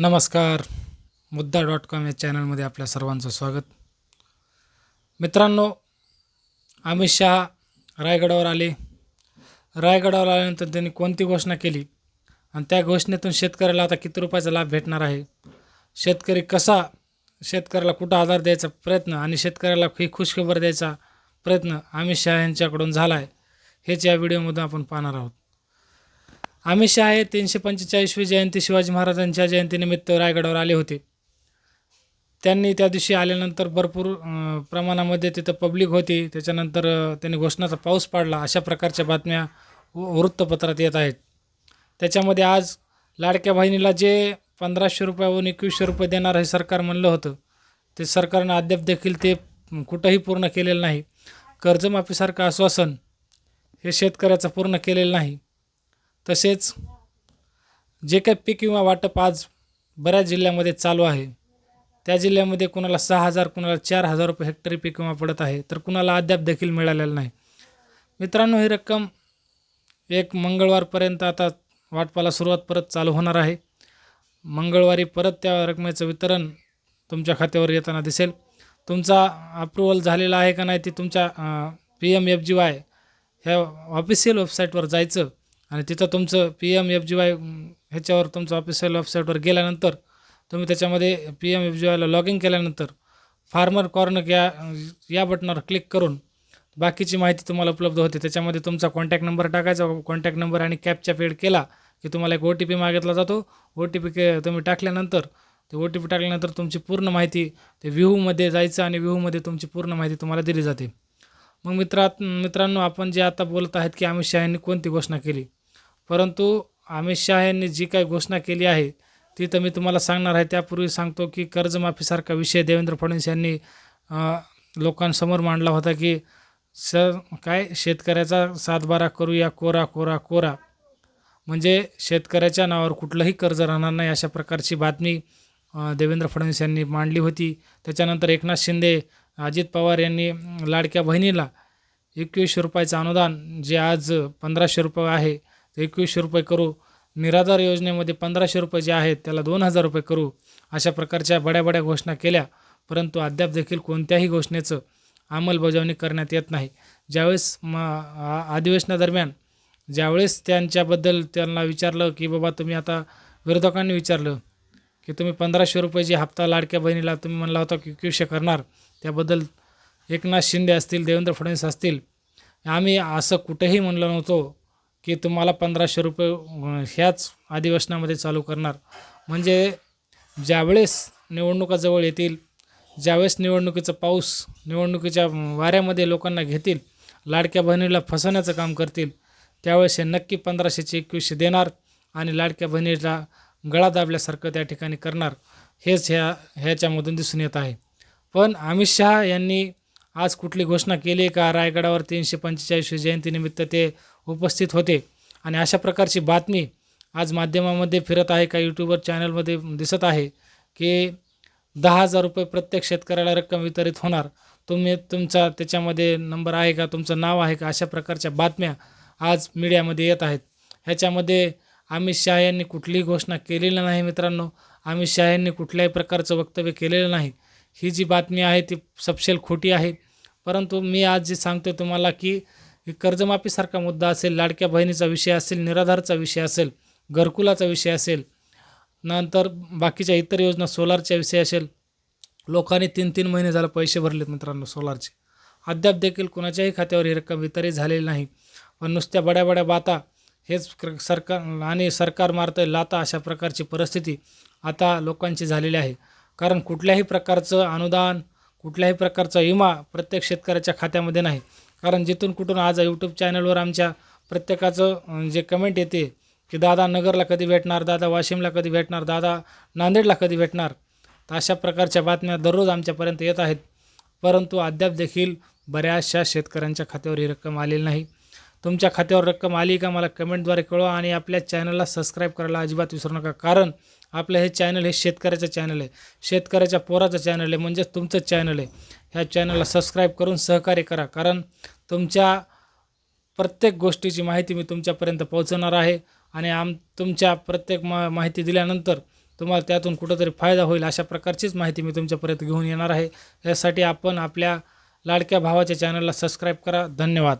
नमस्कार. मुद्दा dot com या चॅनलमध्ये आपल्या सर्वांचं स्वागत. मित्रांनो अमित शहा रायगडावर आले. रायगडावर आल्यानंतर त्यांनी कोणती घोषणा केली? आणि त्या घोषणेतून शेतकऱ्याला आता किती रुपयाचा लाभ भेटणार आहे? शेतकरी कसा शेतकऱ्याला कुठं आधार द्यायचा प्रयत्न आणि शेतकऱ्याला ही खुशखबर द्यायचा प्रयत्न अमित शहा यांच्याकडून झाला आहे हेच या व्हिडिओमधून आपण पाहणार आहोत. अमित शहा हे तीनशे पंचेचाळीसवी जयंती शिवाजी महाराजांच्या जयंतीनिमित्त रायगडावर आले होते. त्यांनी त्या दिवशी आल्यानंतर भरपूर प्रमाणामध्ये तिथं पब्लिक होती. त्याच्यानंतर त्यांनी घोषणाचा पाऊस पाडला. अशा प्रकारच्या बातम्या वृत्तपत्रात येत आहेत. त्याच्यामध्ये आज लाडक्या बहिणीला जे पंधराशे रुपयावरून एकवीसशे रुपये देणार हे सरकार म्हणलं होतं ते सरकारनं अद्याप देखील ते कुठंही पूर्ण केलेलं नाही. कर्जमाफीसारखं आश्वासन हे शेतकऱ्याचं पूर्ण केलेलं नाही. तसेच जे काही पीक विमा वाटप आज बऱ्याच जिल्ह्यामध्ये चालू आहे. त्या जिल्ह्यामध्ये कुणाला सहा हजार कुणाला चार हजार रुपये हेक्टरी पीक विमा पडत आहे तर कुणाला अद्याप देखील मिळालेलं नाही. मित्रांनो ही रक्कम एक मंगळवारपर्यंत आता वाटपाला सुरुवात परत चालू होणार आहे. मंगळवारी परत त्या रकमेचं वितरण तुमच्या खात्यावर येताना दिसेल. तुमचा अप्रुव्हल झालेला आहे का नाही ते तुमच्या P M F G Y ह्या ऑफिशियल वेबसाईटवर जायचं. आणि तिथं तुमचं P M F G Y ह्याच्यावर तुमचं ऑफिशियल वेबसाईटवर गेल्यानंतर तुम्ही त्याच्यामध्ये पी एम एफ जी वायला लॉग इन केल्यानंतर फार्मर कॉर्नर या या बटनावर क्लिक करून बाकीची माहिती तुम्हाला उपलब्ध होते. त्याच्यामध्ये तुमचा कॉन्टॅक्ट नंबर टाकायचा कॉन्टॅक्ट नंबर आणि कॅपच्या पेड केला की तुम्हाला एक ओ टी पी मागितला जातो. ओ टी पी के तुम्ही टाकल्यानंतर ते ओ टी पी टाकल्यानंतर तुमची पूर्ण माहिती ते व्ह्यूमध्ये जायचं आणि व्ह्यूमध्ये तुमची पूर्ण माहिती तुम्हाला दिली जाते. मग मित्रात मित्रांनो आपण जे आता बोलत आहेत की अमित शहा यांनी कोणती घोषणा केली? परंतु अमित शाह यांनी जी काही घोषणा केली आहे ती तर मी तुम्हाला सांगणार आहे. त्यापूर्वी सांगतो की कर्जमाफीसारखा विषय देवेंद्र फडणवीस यांनी लोकांसमोर मांडला होता की स काय शेतकऱ्याचा सातबारा करूया कोरा कोरा कोरा. म्हणजे शेतकऱ्याच्या नावावर कुठलंही कर्ज राहणार नाही अशा प्रकारची बातमी देवेंद्र फडणवीस यांनी मांडली होती. त्याच्यानंतर एकनाथ शिंदे अजित पवार यांनी लाडक्या बहिणीला एकवीसशे रुपयाचं अनुदान जे आज पंधराशे रुपये आहे एकवीसशे रुपये करू. निराधार योजनेमध्ये पंधराशे रुपये जे आहेत त्याला दोन हजार रुपये करू. अशा प्रकारच्या बड्या बड्या घोषणा केल्या परंतु अद्याप देखील कोणत्याही घोषणेचं अंमलबजावणी करण्यात येत नाही. ज्यावेळेस म आ- अधिवेशनादरम्यान ज्यावेळेस त्यांच्याबद्दल त्यांना विचारलं की बाबा तुम्ही आता विरोधकांनी विचारलं की तुम्ही पंधराशे रुपये जे हप्ता लाडक्या बहिणीला तुम्ही म्हणला होता की क्युशे करणार त्याबद्दल एकनाथ शिंदे असतील देवेंद्र फडणवीस असतील आम्ही असं कुठेही म्हणलं नव्हतो की तुम्हाला पंधराशे रुपये ह्याच अधिवेशनामध्ये चालू करणार. म्हणजे ज्यावेळेस निवडणुका जवळ येतील ज्यावेळेस निवडणुकीचा पाऊस निवडणुकीच्या वाऱ्यामध्ये लोकांना घेतील लाडक्या बहिणीला फसवण्याचं काम करतील त्यावेळेस हे नक्की पंधराशेचे एकवीसशे देणार आणि लाडक्या बहिणीला गळा दाबल्यासारखं त्या ठिकाणी करणार हेच ह्या ह्याच्यामधून दिसून येत आहे. पण अमित शहा यांनी आज कुठली घोषणा केली का? रायगडावर तीनशे पंचेचाळीसवी जयंतीनिमित्त ते उपस्थित होते. आणि अशा प्रकारची बातमी आज माध्यमामध्ये फिरत आहे का यूट्यूबर चॅनलमध्ये दिसत आहे की दहा हजार रुपये प्रत्येक शेतकऱ्याला रक्कम वितरित होणार. तुम्ही तुमचा त्याच्यामध्ये नंबर आहे का तुमचं नाव आहे का अशा प्रकारच्या बातम्या आज मीडियामध्ये येत आहेत. ह्याच्यामध्ये अमित शाह यांनी कुठलीही घोषणा केलेली नाही मित्रांनो. अमित शाह यांनी कुठल्याही प्रकारचं वक्तव्य केलेलं नाही. ही जी बातमी आहे ती सपशेल खोटी आहे. परंतु मी आज जे सांगतो तुम्हाला की की कर्जमाफीसारखा मुद्दा असेल लाडक्या बहिणीचा विषय असेल निराधारचा विषय असेल घरकुलाचा विषय असेल नंतर बाकीच्या इतर योजना सोलारच्या विषय असेल लोकांनी तीन तीन महिने झालं पैसे भरलेत मित्रांनो सोलारचे. अद्याप देखील कुणाच्याही खात्यावर ही रक्कम वितरित झालेली नाही. पण नुसत्या बड्या बड्या बाता हेच क्र- सरकार आणि सरकार मारतं लाता अशा प्रकारची परिस्थिती आता लोकांची झालेली आहे. कारण कुठल्याही प्रकारचं अनुदान कुठल्याही प्रकारचा विमा प्रत्येक शेतकऱ्याच्या खात्यामध्ये नाही. कारण जिथून कुठून आज यूट्यूब चॅनलवर आमच्या प्रत्येकाचं जे कमेंट येते की दादा नगरला कधी भेटणार दादा वाशिमला कधी भेटणार दादा नांदेडला कधी भेटणार तर अशा प्रकारच्या बातम्या दररोज आमच्यापर्यंत येत आहेत. परंतु अद्याप देखील बऱ्याचशा शेतकऱ्यांच्या खात्यावर ही रक्कम आलेली नाही. तुमच्या खात्यावर रक्कम आली का मला कमेंटद्वारे कळवा आणि आपल्या चॅनलला सबस्क्राईब करायला अजिबात विसरू नका. कारण आपलं हे चॅनल हे शेतकऱ्याचं चॅनल आहे. शेतकऱ्याच्या पोराचं चॅनल आहे म्हणजेच तुमचं चॅनल आहे. ह्या चॅनलला सबस्क्राईब करून सहकार्य करा. कारण तुमच्या प्रत्येक गोष्टीची माहिती मी तुमच्यापर्यंत पोहोचवणार आहे आणि आम तुमच्या प्रत्येक मा माहिती दिल्यानंतर तुम्हाला त्यातून कुठंतरी फायदा होईल अशा प्रकारचीच माहिती मी तुमच्यापर्यंत घेऊन येणार आहे. यासाठी आपण आपल्या लाडक्या भावाच्या चॅनलला सबस्क्राईब करा. धन्यवाद.